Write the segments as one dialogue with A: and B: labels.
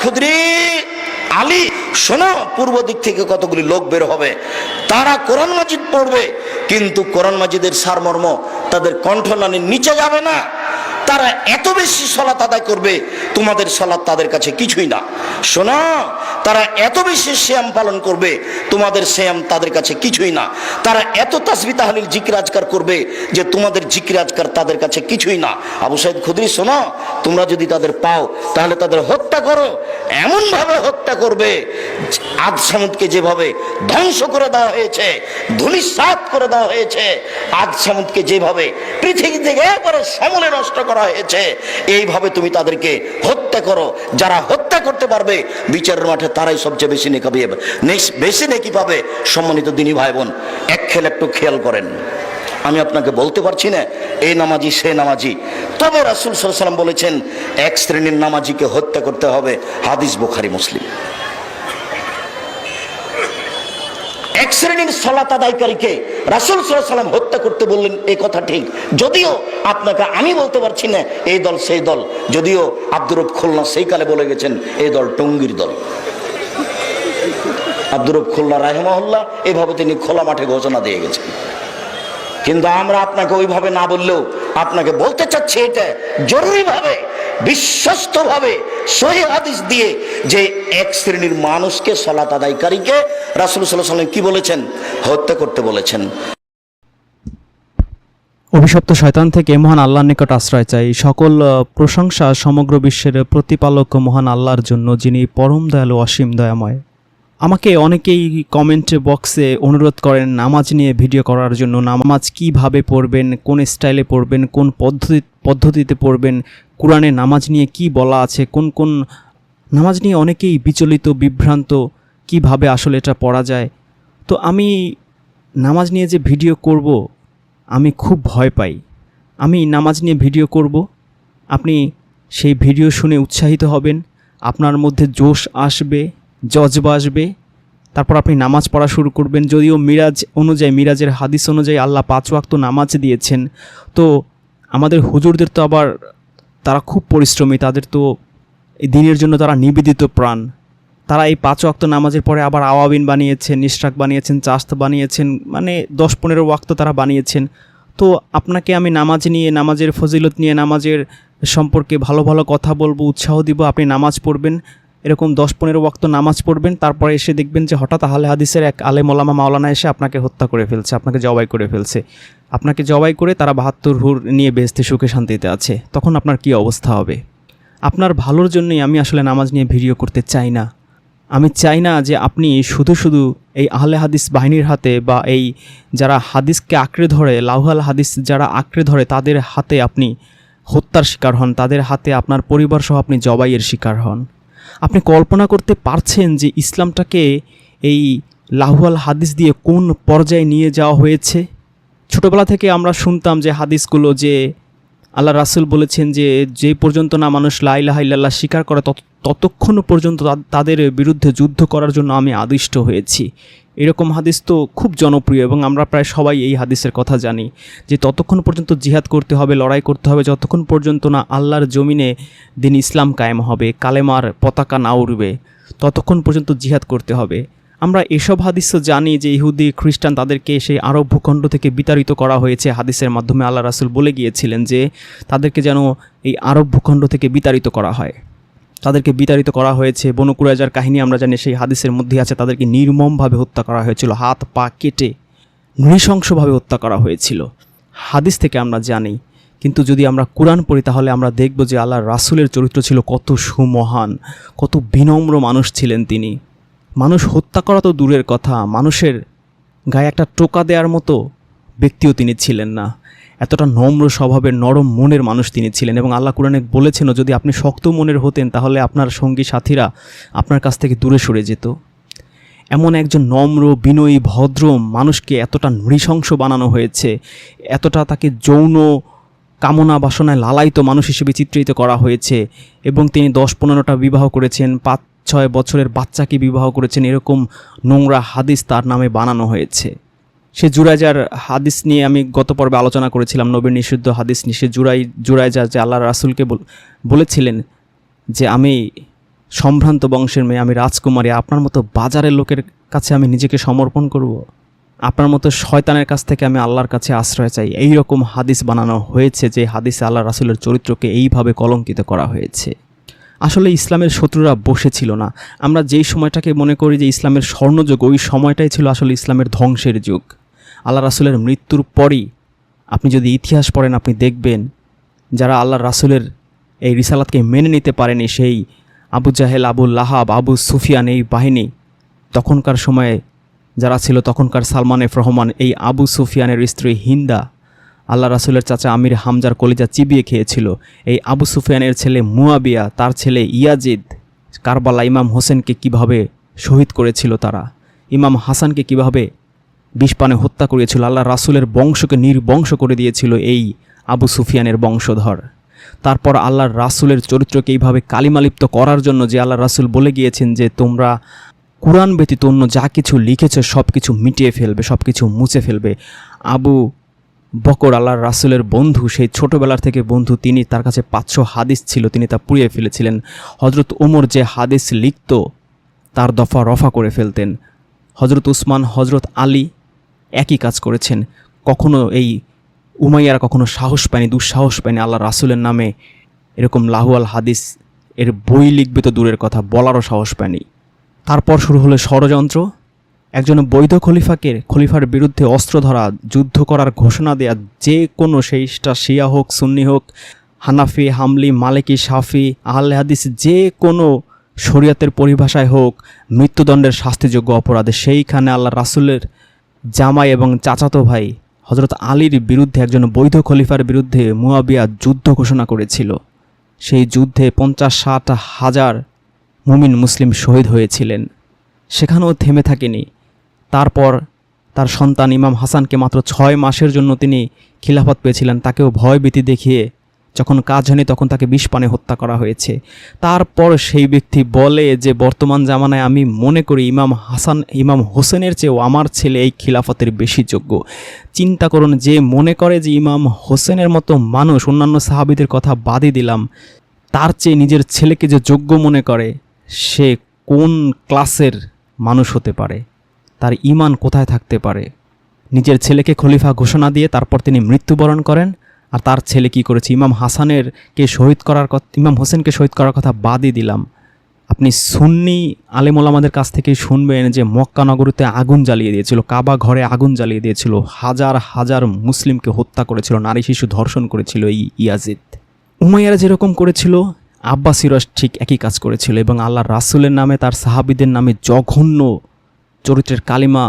A: খুদরি, আলী, শোনো, পূর্ব দিক থেকে কতগুলি লোক বের হবে। তারা কোরআন মাজিদ পড়বে, কিন্তু কোরআন মাজিদের সারমর্ম তাদের কণ্ঠনালীর নিচে যাবে না। তারা এত বেশি সলাত আদায় করবে, তোমাদের সলাৎ তাদের কাছে কিছুই না। শোনো, তারা এত বেশি শ্যাম পালন করবে, তোমাদের শ্যাম তাদের কাছে কিছুই না। তারা এত তাসবি তাহলিল জিকির আজকার করবে, যে তোমাদের জিকির আজকার তাদের কাছে কিছুই না। আবু সাইদ খুদরি, শোনো, তোমরা যদি তাদের পাও, তাহলে তাদের হত্যা করো। এমনভাবে হত্যা করবে আদ সামুদকে যেভাবে ধ্বংস করে দেওয়া হয়েছে ধুলিসাত করে দেওয়া হয়েছে আদ সামুদকে যেভাবে পৃথিবী থেকে একবারে সমলে নষ্ট করা হয়েছে। এইভাবে তুমি তাদেরকে হত্যা করো। যারা হত্যা করতে পারবে, বিচারের মাঠে তারাই সবচেয়ে বেশি নেকি পাবে নেক্সট বেশি নেকি পাবে সম্মানিত দিনী ভাই বোন এক খেল একটু খেয়াল করেন। আমি আপনাকে বলতে পারছি না এই নামাজি, সে নামাজি। তবে রাসুল সাল্লাম বলেছেন, এক শ্রেণির নামাজিকে হত্যা করতে হবে। হাদিস বুখারি, মুসলিম। এক শ্রেণির সলাত আদায়কারীকে রাসুল সাল্লাম হত্যা করতে বললেন এই কথা ঠিক। যদিও আপনাকে আমি বলতে পারছি না, এই দল সেই দল। যদিও আব্দুর খুলনা সেই কালে বলে গেছেন, এই দল টঙ্গির দল। আব্দুর রব খুলনা রাহেমহল্লা এভাবে তিনি খোলা মাঠে ঘোষণা দিয়ে গেছেন। কিন্তু আমরা আপনাকে ওইভাবে না বললেও আপনাকে বলতে চাচ্ছি এটা জরুরিভাবে বিশ্বস্তভাবে সহি হাদিস দিয়ে যে এক শ্রেণির মানুষকে সলাত আদায়কারীকে রাসুল সাল্লাহ সাল্লাম কি বলেছেন? হত্যা করতে বলেছেন।
B: অভিশপ্ত শয়তান থেকে মহান আল্লাহর নিকট আশ্রয় চাই। সকল প্রশংসা সমগ্র বিশ্বের প্রতিপালক মহান আল্লাহর জন্য, যিনি পরম দয়ালু, অসীম দয়াময়। আমাকে অনেকেই কমেন্ট বক্সে অনুরোধ করেন, নামাজ নিয়ে ভিডিও করার জন্য। নামাজ কীভাবে পড়বেন, কোন স্টাইলে পড়বেন, কোন পদ্ধতি পদ্ধতিতে পড়বেন, কোরআনে নামাজ নিয়ে কি বলা আছে, কোন কোন নামাজ নিয়ে অনেকেই বিচলিত, বিভ্রান্ত, কীভাবে আসলে এটা পড়া যায়। তো আমি নামাজ নিয়ে যে ভিডিও করব, আমি খুব ভয় পাই। আমি নামাজ নিয়ে ভিডিও করব, আপনি সেই ভিডিও শুনে উৎসাহিত হবেন, আপনার মধ্যে জোশ আসবে, জজবা আসবে, তারপর আপনি নামাজ পড়া শুরু করবেন। যদিও মিরাজ অনুযায়ী, মিরাজের হাদিস অনুযায়ী আল্লাহ পাঁচ ওয়াক্ত নামাজ দিয়েছেন। তো আমাদের হুজুরদের তো আবার তারা খুব পরিশ্রমী, তাদের তো এই দিনের জন্য তারা নিবেদিত প্রাণ। তারা এই পাঁচ ওয়াক্ত নামাজের পরে আবার আওয়াবিন বানিয়েছেন নিশ্রাক বানিয়েছেন, চাস্ত বানিয়েছেন মানে দশ পনেরো ওয়াক্ত তারা বানিয়েছেন। তো আপনাকে আমি নামাজ নিয়ে, নামাজের ফজিলত নিয়ে, নামাজের সম্পর্কে ভালো ভালো কথা বলব, উৎসাহ দিব, আপনি নামাজ পড়বেন। এরকম দশ পনেরো বক্ত নামাজ পড়বেন, তারপরে এসে দেখবেন যে হঠাৎ আহলে হাদিসের এক আলে মোলামা মাওলানা এসে আপনাকে হত্যা করে ফেলছে, আপনাকে জবাই করে ফেলছে। আপনাকে জবাই করে তারা বাহাত্তর হুর নিয়ে বেহেস্তে সুখে শান্তিতে আছে। তখন আপনার কি অবস্থা হবে? আপনার ভালোর জন্যই আমি আসলে নামাজ নিয়ে ভিডিও করতে চাই না। আমি চাই না যে আপনি শুধু শুধু এই আহলে হাদিস বাহিনীর হাতে বা এই যারা হাদিসকে আঁকড়ে ধরে, লাউহাল হাদিস যারা আঁকড়ে ধরে, তাদের হাতে আপনি হত্যার শিকার হন, তাদের হাতে আপনার পরিবার সহ আপনি জবাইয়ের শিকার হন। আপনি কল্পনা করতে পারছেন যে ইসলামটাকে এই লাহুয়াল হাদিস দিয়ে কোন পর্যায়ে নিয়ে যাওয়া হয়েছে? ছোটোবেলা থেকে আমরা শুনতাম যে হাদিসগুলো যে আল্লাহ রাসুল বলেছেন যে যে পর্যন্ত না মানুষ লাইলাহা ইল্লাল্লাহ স্বীকার করে, তত, ততক্ষণ পর্যন্ত তাদের বিরুদ্ধে যুদ্ধ করার জন্য আমি আদিষ্ট হয়েছি। এরকম হাদিস তো খুব জনপ্রিয় এবং আমরা প্রায় সবাই এই হাদিসের কথা জানি যে, ততক্ষণ পর্যন্ত জিহাদ করতে হবে, লড়াই করতে হবে, যতক্ষণ পর্যন্ত না আল্লাহর জমিনে দিন ইসলাম কায়েম হবে, কালেমার পতাকা না উড়বে, ততক্ষণ পর্যন্ত জিহাদ করতে হবে। আমরা এসব হাদিসও জানি যে ইহুদি, খ্রিস্টান তাদেরকে সেই আরব ভূখণ্ড থেকে বিতাড়িত করা হয়েছে হাদিসের মাধ্যমে আল্লাহ রাসুল বলে গিয়েছিলেন যে তাদেরকে যেন এই আরব ভূখণ্ড থেকে বিতাড়িত করা হয়। তাদেরকে বিতাড়িত করা হয়েছে। বনকুরাজার কাহিনী আমরা জানি সেই হাদিসের মধ্যে আছে, তাদেরকে নির্মমভাবে হত্যা করা হয়েছিল। হাত, পা কেটে নৃশংসভাবে হত্যা করা হয়েছিল। হাদিস থেকে আমরা জানি। কিন্তু যদি আমরা কোরআন পড়ি, তাহলে আমরা দেখব যে আল্লাহ রাসুলের চরিত্র ছিল কত সুমহান, কত বিনম্র মানুষ ছিলেন তিনি। মানুষ হত্যা করা তো দূরের কথা, মানুষের গায়ে একটা টোকা দেওয়ার মতো ব্যক্তিও তিনি ছিলেন না। এতটা নম্র স্বভাবের, নরম মনের মানুষ তিনি ছিলেন এবং আল্লাহ কোরআনে বলেছেনও, যদি আপনি শক্ত মনের হতেন, তাহলে আপনার সঙ্গী সাথীরা আপনার কাছ থেকে দূরে সরে যেত। এমন একজন নম্র, বিনয়ী, ভদ্র মানুষকে এতটা নৃশংস বানানো হয়েছে, এতটা তাকে যৌন কামনা বাসনায় লালায়িত মানুষ হিসেবে চিত্রিত করা হয়েছে এবং তিনি দশ পনেরোটা বিবাহ করেছেন, পাঁচ ছয় বছরের বাচ্চাকে বিবাহ করেছেন, এরকম নোংরা হাদিস তার নামে বানানো হয়েছে। সে জুরাইজার হাদিস নিয়ে আমি গত পর্বে আলোচনা করেছিলাম, নবীর নিষিদ্ধ হাদিস নিয়ে। সে জুরাই জুরাইজা যে আল্লাহ রাসুলকে বলেছিলেন যে, আমি সম্ভ্রান্ত বংশের মেয়ে, আমি রাজকুমারী, আপনার মতো বাজারের লোকের কাছে আমি নিজেকে সমর্পণ করব। আপনার মতো শয়তানের কাছ থেকে আমি আল্লাহর কাছে আশ্রয় চাই। এই রকম হাদিস বানানো হয়েছে যে হাদিসে আল্লাহ রাসুলের চরিত্রকে এইভাবে কলঙ্কিত করা হয়েছে। আসলে ইসলামের শত্রুরা বসেছিল না। আমরা যেই সময়টাকে মনে করি যে ইসলামের স্বর্ণযুগ, ওই সময়টাই ছিল আসলে ইসলামের ধ্বংসের যুগ। আল্লাহ রাসুলের মৃত্যুর পরই আপনি যদি ইতিহাস পড়েন, আপনি দেখবেন যারা আল্লাহ রাসুলের এই রিসালাতকে মেনে নিতে পারেনি, সেই আবু জাহেল, আবু লাহাব, আবু সুফিয়ান এই বাহিনী, তখনকার সময়ে যারা ছিল, তখনকার সালমান এফ রহমান, এই আবু সুফিয়ানের স্ত্রী হিন্দা আল্লাহ রাসুলের চাচা আমির হামজার কলিজা চিবিয়ে খেয়েছিল। এই আবু সুফিয়ানের ছেলে মুয়াবিয়া, তার ছেলে ইয়াজিদ, কারবালা ইমাম হোসেনকে কীভাবে শহীদ করেছিল তারা? ইমাম হাসানকে কীভাবে বিষপানে হত্যা করিয়েছিল আল্লাহ রাসুলের বংশকে নির্বংশ করে দিয়েছিল এই আবু সুফিয়ানের বংশধর। তারপর আল্লাহর রাসুলের চরিত্রকে এইভাবে কালিমালিপ্ত করার জন্য যে আল্লাহ রাসুল বলে গিয়েছেন যে, তোমরা কোরআন ব্যতীত অন্য যা কিছু লিখেছে সব কিছু মিটিয়ে ফেলবে সব কিছু মুছে ফেলবে। আবু বকর আল্লাহর রাসুলের বন্ধু, সেই ছোটোবেলার থেকে বন্ধু, তিনি তার কাছে পাঁচশো হাদিস ছিল, তিনি তা পুড়িয়ে ফেলেছিলেন। হজরত ওমর যে হাদিস লিখত, তার দফা রফা করে ফেলতেন। হজরত উসমান হজরত আলী একই কাজ করেছেন। কখনো এই উমাইয়ারা কখনো সাহস পায়নি, দুঃসাহস পায়নি আল্লাহ রাসুলের নামে এরকম লাহুয়াল হাদিস, এর বই লিখবে তো দূরের কথা, বলারও সাহস পায়নি। তারপর শুরু হলো ষড়যন্ত্র একজন বৈধ খলিফাকে, খলিফার বিরুদ্ধে অস্ত্র ধরা, যুদ্ধ করার ঘোষণা দেয়া, যে কোনো সেইটা শিয়া হোক, সুন্নি হোক, হানাফি, হামলি, মালিকি সাফি আহলে হাদিস, যে কোনো শরীয়তের পরিভাষায় হোক, মৃত্যুদণ্ডের শাস্তিযোগ্য অপরাধে, সেইখানে আল্লাহ রাসুলের জামাই এবং চাচাতো ভাই হজরত আলীর বিরুদ্ধে একজন বৈধ খলিফার বিরুদ্ধে মুয়াবিয়া যুদ্ধ ঘোষণা করেছিল। সেই যুদ্ধে পঞ্চাশ ষাট হাজার মুমিন মুসলিম শহীদ হয়েছিলেন। সেখানেও থেমে থাকেনি। তারপর তার সন্তান ইমাম হাসানকে মাত্র ছয় মাসের জন্য তিনি খিলাফত পেয়েছিলেন। তাকেও ভয়ভীতি দেখিয়ে যখন কাজ হয়নি তখন তাকে বিষ পানে হত্যা করা হয়েছে। তারপর সেই ব্যক্তি বলে যে, বর্তমান জামানায় আমি মনে করি ইমাম হাসান, ইমাম হোসেনের চেয়েও আমার ছেলে এই খিলাফতের বেশি যোগ্য। চিন্তা করুন, যে মনে করে যে ইমাম হোসেনের মতো মানুষ, অন্যান্য সাহাবিদের কথা বাদই দিলাম, তার চেয়ে নিজের ছেলেকে যে যোগ্য মনে করে, সে কোন ক্লাসের মানুষ হতে পারে? তার ইমান কোথায় থাকতে পারে? নিজের ছেলেকে খলিফা ঘোষণা দিয়ে তারপর তিনি মৃত্যুবরণ করেন, আর তার ছেলে কি করেছে? ইমাম হাসানের কে শহীদ করার কথা ইমাম হোসেনকে শহীদ করার কথা বাদই দিলাম। আপনি সুন্নি আলেমোলামাদের কাছ থেকে শুনবেন যে মক্কা নগরীতে আগুন জ্বালিয়ে দিয়েছিল, কাবা ঘরে আগুন জ্বালিয়ে দিয়েছিল, হাজার হাজার মুসলিমকে হত্যা করেছিল, নারী শিশু ধর্ষণ করেছিল এই ইয়াজিদ। উমাইয়ারা যেরকম করেছিল আব্বাসিরস ঠিক একই কাজ করেছিল এবং আল্লাহ রাসুলের নামে, তার সাহাবিদের নামে জঘন্য চরিত্রের কালিমা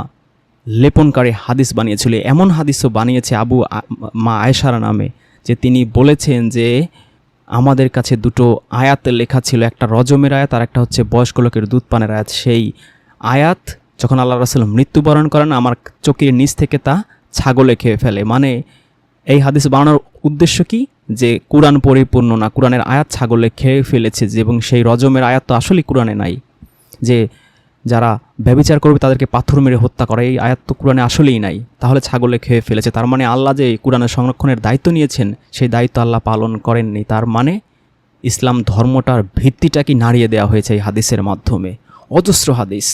B: লেপনকারী হাদিস বানিয়েছিল। এমন হাদিসও বানিয়েছে আবু মা আয়েশার নামে, যে তিনি বলেছেন যে আমাদের কাছে দুটো আয়াত লেখা ছিল, একটা রজমের আয়াত আর একটা হচ্ছে বয়স্ক লোকের দুধ পানের আয়াত। সেই আয়াত যখন আল্লাহ রাসুল মৃত্যুবরণ করেন, আমার চোখের নিচ থেকে তা ছাগলে খেয়ে ফেলে। মানে এই হাদিস বানানোর উদ্দেশ্য কি? যে কোরআন পরিপূর্ণ না, কোরআনের আয়াত ছাগলে খেয়ে ফেলেছে যে, এবং সেই রজমের আয়াত তো আসলেই কোরআনে নাই। যে যারা ব্যবিচার করবে তাদেরকে পাথর মেরে হত্যা করে, এই আয়াত তো কোরআনে আসলেই নাই। তাহলে ছাগলে খেয়ে ফেলেছে। তার মানে আল্লাহ যে কোরআনের সংরক্ষণের দায়িত্ব নিয়েছেন, সেই দায়িত্ব আল্লাহ পালন করেননি। তার মানে ইসলাম ধর্মটার ভিত্তিটাকে নাড়িয়ে দেওয়া হয়েছে এই হাদিসের মাধ্যমে। অজস্র হাদিস।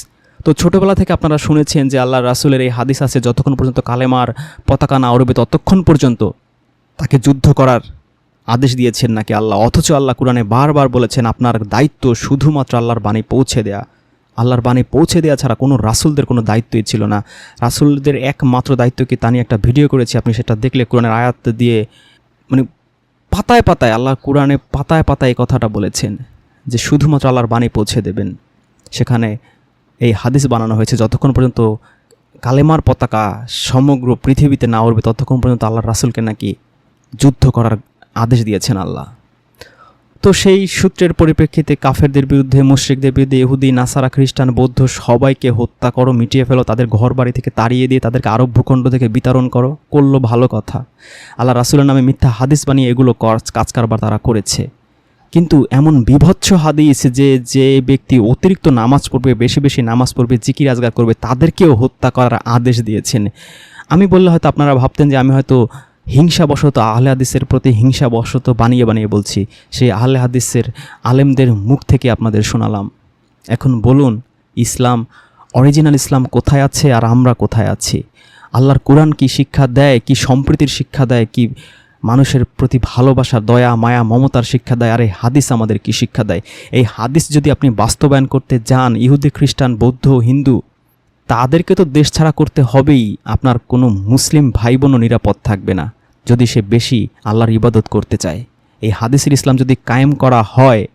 B: তো ছোটোবেলা থেকে আপনারা শুনেছেন যে আল্লাহ রাসুলের এই হাদিস আছে, যতক্ষণ পর্যন্ত কালেমার পতাকা না উড়বে ততক্ষণ পর্যন্ত তাকে যুদ্ধ করার আদেশ দিয়েছেন নাকি আল্লাহ। অথচ আল্লাহ কোরআনে বারবার বলেছেন, আপনার দায়িত্ব শুধুমাত্র আল্লাহর বাণী পৌঁছে দেয়া। আল্লাহর বাণী পৌঁছে দেওয়া ছাড়া কোনো রাসুলদের কোনো দায়িত্বই ছিল না। রাসুলদের একমাত্র দায়িত্ব কি তা নিয়ে একটা ভিডিও করেছি, আপনি সেটা দেখলে কোরআনের আয়াত দিয়ে মানে পাতায় পাতায়, আল্লাহ কোরআনে পাতায় পাতায় এই কথাটা বলেছেন যে শুধুমাত্র আল্লাহর বাণী পৌঁছে দেবেন। সেখানে এই হাদিস বানানো হয়েছে, যতক্ষণ পর্যন্ত কালেমার পতাকা সমগ্র পৃথিবীতে না উঠবে ততক্ষণ পর্যন্ত আল্লাহর রাসুলকে নাকি যুদ্ধ করার আদেশ দিয়েছেন আল্লাহ। তো সেই সূত্রের পরিপ্রেক্ষিতে কাফেরদের বিরুদ্ধে, মুশ্রিকদের বিরুদ্ধে ইহুদি, নাসারা, খ্রিস্টান, বৌদ্ধ সবাইকে হত্যা করো, মিটিয়ে ফেলো, তাদের ঘর বাড়ি থেকে তাড়িয়ে দিয়ে তাদেরকে আরব ভূখণ্ড থেকে বিতরণ করো। করল ভালো কথা। আল্লাহ রাসুলের নামে মিথ্যা হাদিস বানিয়ে এগুলো কাজ কারবার তারা করেছে। কিন্তু এমন বিভৎস হাদিস যে যে ব্যক্তি অতিরিক্ত নামাজ পড়বে, বেশি বেশি নামাজ পড়বে, জিকির আজগার করবে, তাদেরকেও হত্যা করার আদেশ দিয়েছেন। আমি বললে হয়তো আপনারা ভাবতেন যে আমি হয়তো হিংসাবশত, আহলে হাদিসের প্রতি হিংসাবশত বানিয়ে বানিয়ে বলছি, সেই আহলে হাদিসের আলেমদের মুখ থেকে আপনাদের শোনালাম। এখন বলুন, ইসলাম অরিজিনাল ইসলাম কোথায় আছে আর আমরা কোথায় আছি? আল্লাহর কোরআন কি শিক্ষা দেয়, কি সম্প্রীতির শিক্ষা দেয়, কি মানুষের প্রতি ভালোবাসা, দয়া, মায়া, মমতার শিক্ষা দেয়, আর এই হাদিস আমাদের কি শিক্ষা দেয়? এই হাদিস যদি আপনি বাস্তবায়ন করতে যান, ইহুদি, খ্রিস্টান, বৌদ্ধ, হিন্দু, তাদেরকে তো দেশ ছাড়া করতে হবেই। আপনার কোনো মুসলিম ভাই বোনও নিরাপদ থাকবে না। যদি সে বেশি আল্লাহর ইবাদত করতে চায়। এই হাদিসের ইসলাম যদি কায়েম করা হয়,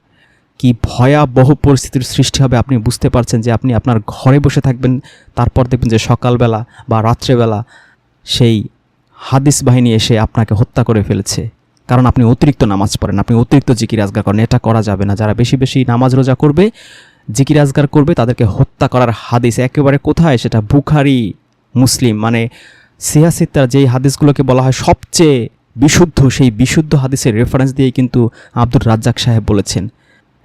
B: কি ভয়াবহ পরিস্থিতির সৃষ্টি হবে আপনি বুঝতে পারছেন যে আপনি আপনার ঘরে বসে থাকবেন, তারপর দেখবেন যে সকালবেলা বা রাত্রেবেলা সেই হাদিস বাহিনী এসে আপনাকে হত্যা করে ফেলেছে। কারণ আপনি অতিরিক্ত নামাজ পড়েন, আপনি অতিরিক্ত জিকির আজগার করেন, এটা করা যাবে না। যারা বেশি বেশি নামাজ রোজা করবে, জিকির আজগার করবে, তাদেরকে হত্যা করার হাদিস একেবারে কোথায়? সেটা বুখারি, মুসলিম। মানে সিয়াসিত্তার যেই হাদিসগুলোকে বলা হয় সবচেয়ে বিশুদ্ধ, সেই বিশুদ্ধ হাদিসের রেফারেন্স দিয়েই কিন্তু আব্দুর রাজ্জাক সাহেব বলেছেন।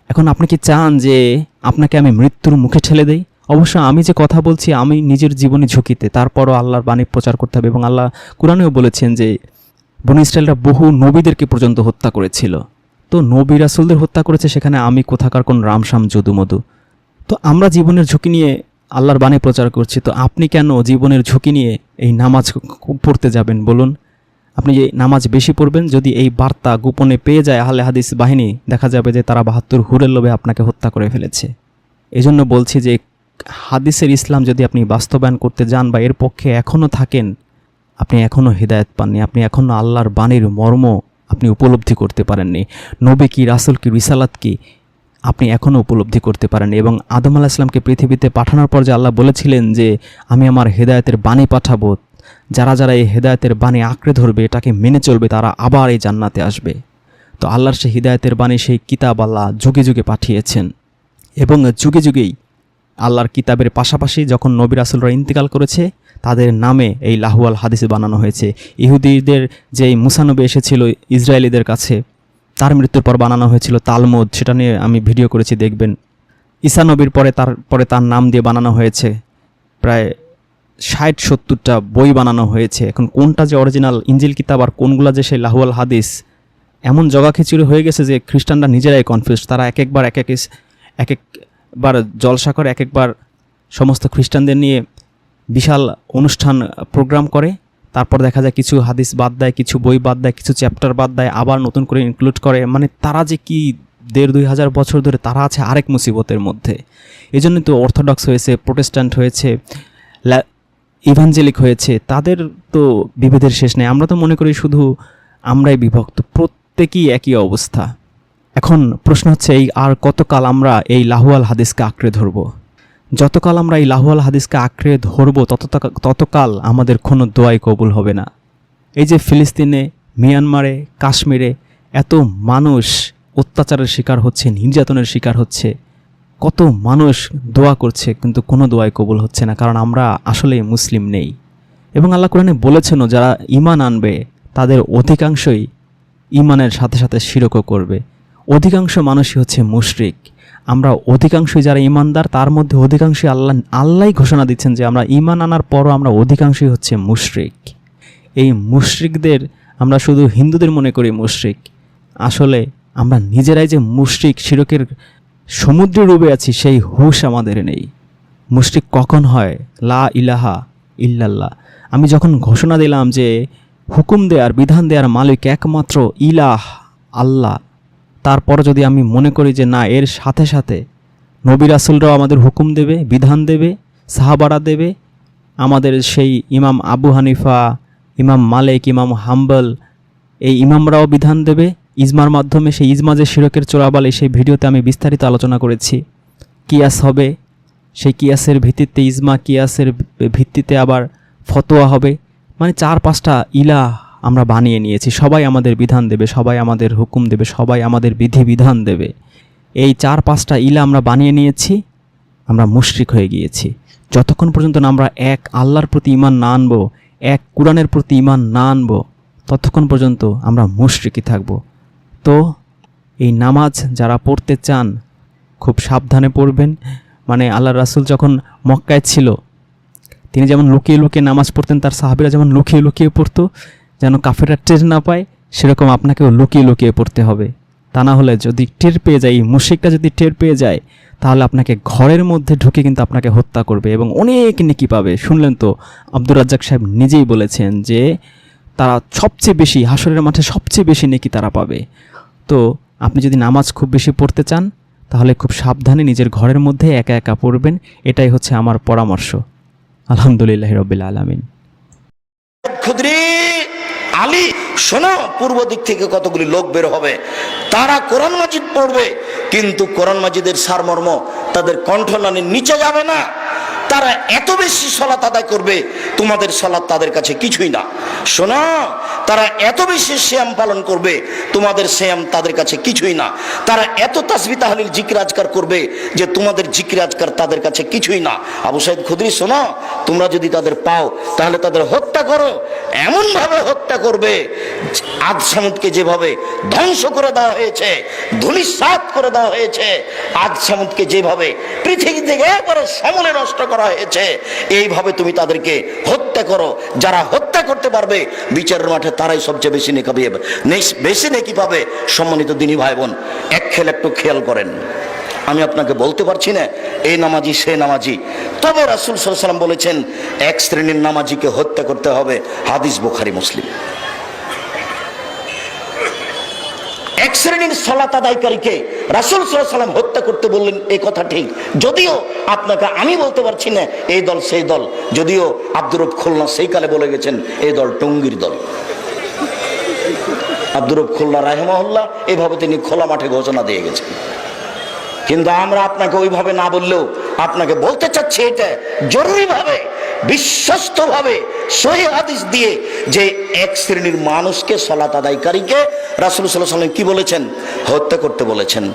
B: এখন আপনি কি চান যে আপনাকে আমি মৃত্যুর মুখে ঠেলে দেই? অবশ্য আমি যে কথা বলছি, আমি নিজের জীবনে ঝুঁকিতে। তারপরও আল্লাহর বাণী প্রচার করতে হবে এবং আল্লাহ কোরআনেও বলেছেন যে, বন ইসরায়েলরা বহু নবীদেরকে পর্যন্ত হত্যা করেছিল। তো নবী রাসুলদের হত্যা করেছে সেখানে আমি কোথাকার কোন রামসাম যদুমধু? তো আমরা জীবনের ঝুঁকি নিয়ে আল্লাহর বাণী প্রচার করছি। তো আপনি কেন জীবনের ঝুঁকি নিয়ে এই নামাজ পড়তে যাবেন বলুন? আপনি যে নামাজ বেশি পড়বেন, যদি এই বার্তা গোপনে পেয়ে যায় আহলে হাদিস বাহিনী, দেখা যাবে যে তারা বাহাত্তর হুরের লোভে আপনাকে হত্যা করে ফেলেছে। এই জন্য বলছি যে হাদিসের ইসলাম যদি আপনি বাস্তবায়ন করতে যান বা এর পক্ষে এখনও থাকেন, আপনি এখনও হৃদায়ত পাননি, আপনি এখনও আল্লাহর বাণীর মর্ম আপনি উপলব্ধি করতে পারেননি। নবী কি, রাসুল কি, রিসালাত কি আপনি এখনও উপলব্ধি করতে পারেন এবং আদম আলাহ ইসলামকে পৃথিবীতে পাঠানোর পর যে আল্লাহ বলেছিলেন যে, আমি আমার হেদায়তের বাণী পাঠাবো, যারা যারা এই হেদায়তের বাণী আঁকড়ে ধরবে, এটাকে মেনে চলবে, তারা আবার এই জান্নাতে আসবে। তো আল্লাহর সেই হৃদায়তের বাণী সেই কিতাব আল্লাহ যুগে যুগে পাঠিয়েছেন এবং যুগে যুগেই আল্লাহর কিতাবের পাশাপাশি যখন নবী রাসুলরা ইন্তেকাল করেছে, তাদের নামে এই লাহুয়াল হাদিস বানানো হয়েছে। ইহুদিদের যে এই মুসানবী এসেছিল, ইসরায়েলিদের কাছে তার মৃত্যুর পর বানানো হয়েছিল তালমুদ, সেটা নিয়ে আমি ভিডিও করেছি, দেখবেন। ঈসা নবীর পরে তার পরে তার নাম দিয়ে বানানো হয়েছে। প্রায় ষাট সত্তরটা বই বানানো হয়েছে। এখন কোনটা যে অরিজিনাল ইঞ্জিল কিতাব আর কোনগুলা যে সেই লাহুয়াল হাদিস, এমন জগাখিচুড়ি হয়ে গেছে যে খ্রিস্টানরা নিজেরাই কনফিউজ তারা এক একবার এক এক এক একবার জলসা করে এক একবার সমস্ত খ্রিস্টানদের নিয়ে বিশাল অনুষ্ঠান প্রোগ্রাম করে। তারপর দেখা যায় কিছু হাদিস বাদ দেয়, কিছু বই বাদ দেয়, কিছু চ্যাপ্টার বাদ দেয়, আবার নতুন করে ইনক্লুড করে। মানে তারা যে কি দেড় দুই হাজার বছর ধরে তারা আছে আরেক মুসিবতের মধ্যে। এই জন্য তো অর্থোডক্স হয়েছে প্রোটেস্ট্যান্ট হয়েছে ইভাঞ্জেলিক হয়েছে, তাদের তো বিভেদের শেষ নেই। আমরা তো মনে করি শুধু আমরাই বিভক্ত, প্রত্যেকেই একই অবস্থা। এখন প্রশ্ন হচ্ছে এই আর কতকাল আমরা এই লাহুয়াল হাদিসকে আঁকড়ে ধরব? যতকাল আমরা এই লাহুয়াল হাদিসকে আঁকড়ে ধরব তত ততকাল আমাদের কোনো দোয়াই কবুল হবে না। এই যে ফিলিস্তিনে, মিয়ানমারে, কাশ্মীরে এত মানুষ অত্যাচারের শিকার হচ্ছে, নির্যাতনের শিকার হচ্ছে, কত মানুষ দোয়া করছে, কিন্তু কোনো দোয়াই কবুল হচ্ছে না, কারণ আমরা আসলে মুসলিম নেই। এবং আল্লাহ কোরআনে বলেছেনও, যারা ইমান আনবে, তাদের অধিকাংশই ইমানের সাথে সাথে শিরকও করবে। অধিকাংশ মানুষই হচ্ছে মুশরিক। আমরা অধিকাংশই যারা ইমানদার, তার মধ্যে অধিকাংশই আল্লাহ আল্লাহই ঘোষণা দিচ্ছেন যে আমরা ইমান আনার পরও আমরা অধিকাংশই হচ্ছে মুশরিক। এই মুশরিকদের আমরা শুধু হিন্দুদের মনে করি মুশরিক। আসলে আমরা নিজেরাই যে মুশরিক, শিরকের সমুদ্রে ডুবে আছি, সেই হুশ আমাদের নেই। মুশরিক কখন হয়? লা ইলাহা ইল্লাল্লাহ। আমি যখন ঘোষণা দিলাম যে হুকুম দেয়ার, বিধান দেয়ার মালিক একমাত্র ইলাহ, আল্লাহ তারপর যদি আমি মনে করি যে না, এর সাথে সাথে নবী রাসুলরাও আমাদের হুকুম দেবে, বিধান দেবে, সাহাবারা দেবে, আমাদের সেই ইমাম আবু হানিফা, ইমাম মালিক, ইমাম হাম্বল, এই ইমামরাও বিধান দেবে। ইজমার মাধ্যমে সেই ইজমা যে শিরকের চোরাবালে, সেই ভিডিওতে আমি বিস্তারিত আলোচনা করেছি। কিয়াস হবে, সেই কিয়াসের ভিত্তিতে ইজমা, কিয়াসের ভিত্তিতে আবার ফতোয়া হবে। মানে চার পাঁচটা ইলা আমরা বানিয়ে নিয়েছি। সবাই আমাদের বিধান দেবে, সবাই আমাদের হুকুম দেবে, সবাই আমাদের বিধি বিধান দেবে। এই চার পাঁচটা ইলা আমরা বানিয়ে নিয়েছি, আমরা মুশরিক হয়ে গিয়েছি। যতক্ষণ পর্যন্ত না আমরা এক আল্লাহর প্রতি ইমান না আনব, এক কোরআনের প্রতি ইমান না আনব, ততক্ষণ পর্যন্ত আমরা মুশরিকই থাকব। তো এই নামাজ যারা পড়তে চান, খুব সাবধানে পড়বেন। মানে আল্লাহ রাসুল যখন মক্কায় ছিল, তিনি যেমন লুকিয়ে লুকিয়ে নামাজ পড়তেন, তার সাহাবিরা যেমন লুকিয়ে লুকিয়ে পড়তো যেন কাফেরা টের না পায়, সেরকম আপনাকেও লুকিয়ে লুকিয়ে পড়তে হবে। তা না হলে যদি টের পেয়ে যায়, এই মুশিকটা যদি টের পেয়ে যায়, তাহলে আপনাকে ঘরের মধ্যে ঢুকে কিন্তু আপনাকে হত্যা করবে এবং অনেক নেকি পাবে। শুনলেন তো, আব্দুর রাজ্জাক সাহেব নিজেই বলেছেন যে, তারা সবচেয়ে বেশি, হাসরের মাঠে সবচেয়ে বেশি নেকি তারা পাবে। তো, আপনি যদি নামাজ খুব বেশি পড়তে চান, তাহলে খুব সাবধানে নিজের ঘরের মধ্যে একা একা পড়বেন। এটাই হচ্ছে আমার পরামর্শ। আলহামদুলিল্লাহ রবিল আলমিন।
A: খুদরি আলী, শোনো, পূর্ব দিক থেকে কতগুলি লোক বের হবে। তারা কোরআন মাজিদ পড়বে, কিন্তু কোরআন মাজিদের সারমর্ম তাদের কণ্ঠনালীর নিচে যাবে না। তারা এত বেশি সলাত আদায় করবে, তোমাদের সলাৎ তাদের কাছে কিছুই না। শোনো, তারা এত বেশি শ্যাম পালন করবে, তোমাদের শ্যাম তাদের কাছে কিছুই না। তারা এত তাসবি তাহলিল জিকির আজকার করবে, যে তোমাদের জিকির আজকার তাদের কাছে কিছুই না। আবু সাইদ খুদরি, শোনো, তোমরা যদি তাদের পাও, তাহলে তাদের হত্যা করো। এমন ভাবে হত্যা করবে, আজ সামুদকে যেভাবে ধ্বংস করে দেওয়া হয়েছে ধুলিসাত করে দেওয়া হয়েছে, আজ সামুদকে যেভাবে পৃথিবী থেকে একবারে সমলে নষ্ট করা হয়েছে এইভাবে তুমি তাদেরকে হত্যা করো। যারা হত্যা করতে পারবে, বিচারের মাঠে তারাই সবচেয়ে বেশি নেকি পাবে বেশি নেকি পাবে সম্মানিত দিনী ভাই বোন এক খেল একটু খেয়াল করেন। আমি আপনাকে বলতে পারছি না এই নামাজি, সে নামাজি। তবে রাসুল সাল্লাম বলেছেন, এক শ্রেণির নামাজিকে হত্যা করতে হবে, হাদিস বুখারি, মুসলিম। এক শ্রেণির সলাত আদায়কারীকে রাসুল সাল্লাম হত্যা করতে বললেন এই কথা ঠিক। যদিও আপনাকে আমি বলতে পারছি না, এই দল সেই দল। যদিও আব্দুরব রব খুলনা সেই কালে বলে গেছেন এই দল টঙ্গির দল। আব্দুরব রব খুলনা রাহেমহল্লা এভাবে তিনি খোলা মাঠে ঘোষণা দিয়ে গেছেন। কিন্তু আমরা আপনাকে ওইভাবে না বললেও আপনাকে বলতে চাচ্ছি এটা জরুরিভাবে বিশ্বস্ত ভাবে হাদিস দিয়ে যে এক শ্রেণির মানুষকে সলাত আদায়কারীকে রাসুল সাল্লাহ সাল্লাম কি বলেছেন? হত্যা করতে বলেছেন।